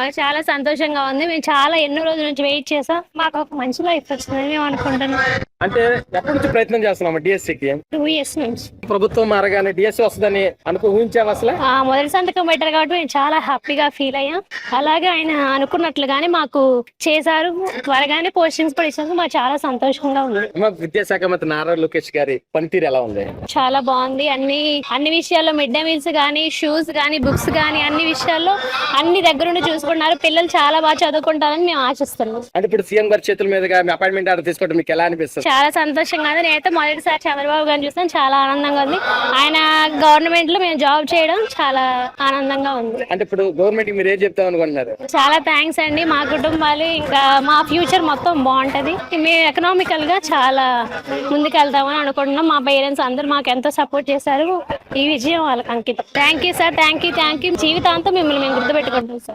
మాకు చాలా సంతోషంగా ఉంది. మేము చాలా ఎన్నో రోజుల నుంచి వెయిట్ చేసాం. మాకు ఒక మంచి లైఫ్ వచ్చిందని మేము అనుకుంటున్నాం. అంటే ఎప్పటి నుంచి ప్రయత్నం చేస్తున్నాం డిఎస్సికి టూ ఇయర్స్ నుంచి. ప్రభుత్వం మారగానే డిఎస్సి వస్తుందని అనుకో ఊహించాము అసలు? ఆ మొదటి సంతకం పెట్టారు కాబట్టి మేము చాలా హ్యాపీగా ఫీల్ అయ్యాం. అలాగే ఆయన అనుకున్నట్లుగానే మాకు చేశారు. త్వరగానే పోస్టింగ్స్ కూడా ఇచ్చినందుకు మాకు చాలా సంతోషంగా ఉంది. అమ్మ, విద్యాశాఖ మంత్రి నారా లోకేష్ గారి పనితీరు ఎలా ఉంది? చాలా బాగుంది. అన్ని అన్ని విషయాల్లో మిడ్ డే మీల్స్ కానీ షూస్ కానీ బుక్స్ కానీ అన్ని విషయాల్లో అన్ని దగ్గరుండి చూసుకుంటున్నారు పిల్లలు చాలా బాగా చదువుకుంటారని మేము ఆశిస్తున్నాం. అంటే ఇప్పుడు సీఎం గారి చేతుల మీదుగా మీ అపాయింట్మెంట్ ఆర్డర్ తీసుకోవడం మీకు ఎలా అనిపిస్తుంది? చాలా సంతోషంగా ఉంది. నేనైతే మొదటిసారి చంద్రబాబు గారిని చూస్తాను చాలా ఆనందంగా ఉంది. ఆయన గవర్నమెంట్లో మేము జాబ్ చేయడం చాలా ఆనందంగా ఉంది. అంటే ఇప్పుడు గవర్నమెంట్ మీరు ఏం చెప్తాం అనుకుంటున్నారు? చాలా థ్యాంక్స్ అండి. మా కుటుంబాలు ఇంకా మా ఫ్యూచర్ మొత్తం బాగుంటది. మేము ఎకనామికల్గా చాలా ముందుకెళ్తామని అనుకుంటున్నాం. మా పేరెంట్స్ అందరూ మాకు ఎంతో సపోర్ట్ చేశారు. ఈ విజయం వాళ్ళకి అంకితం. Thank you sir. Thank you. Thank you. జీవితాంతం మిమ్మల్ని మేము గుర్తుపెట్టుకుంటాం సార్.